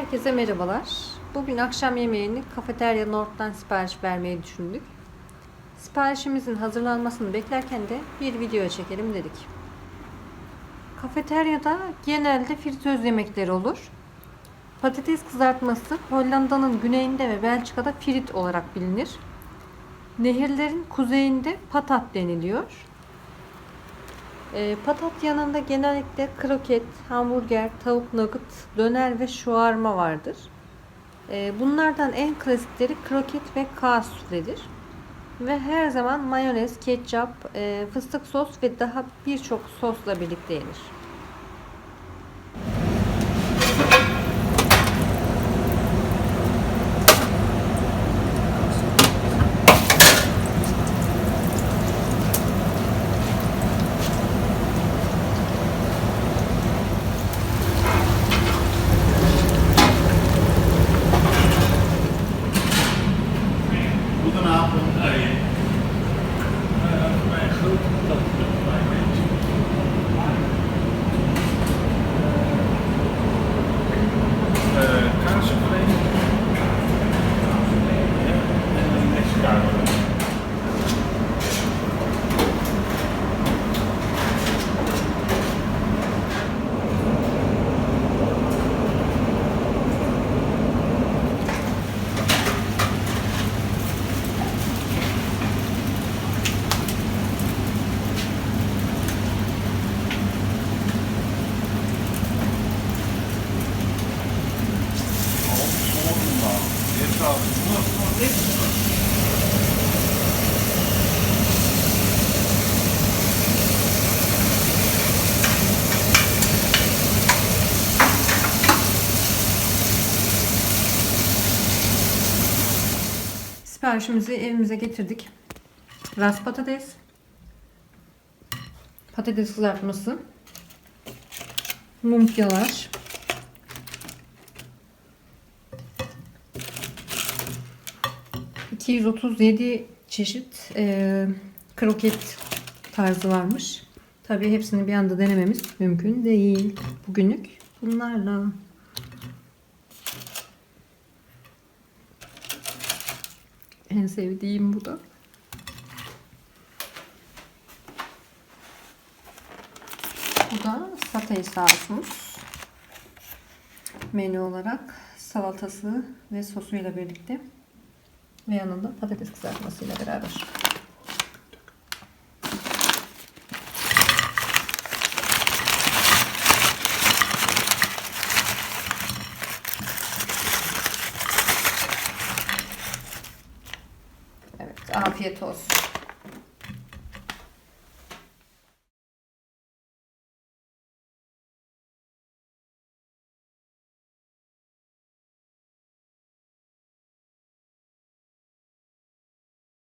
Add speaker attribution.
Speaker 1: Herkese merhabalar. Bugün akşam yemeğini Kafeterya North'tan sipariş vermeyi düşündük. Siparişimizin hazırlanmasını beklerken de bir video çekelim dedik. Kafeteryada genelde fritöz yemekleri olur. Patates kızartması Hollanda'nın güneyinde ve Belçika'da frit olarak bilinir. Nehirlerin kuzeyinde patat deniliyor. E, patat yanında genellikle kroket, hamburger, tavuk nugget, döner ve şuarma vardır. E, bunlardan en klasikleri kroket ve kaas sufledir. Ve her zaman mayonez, ketçap, e, fıstık sos ve daha birçok sosla birlikte yenir. Siparişimizi evimize getirdik. Ras patates, patates kızartması, lumpyalar, ...237 çeşit e, kroket tarzı varmış. Tabii hepsini bir anda denememiz mümkün değil. Bugünlük bunlarla. En sevdiğim bu da. Bu da satay sosumuz. Menü olarak salatası ve sosuyla birlikte ve yanında patates kızartmasıyla beraber. Evet, afiyet olsun.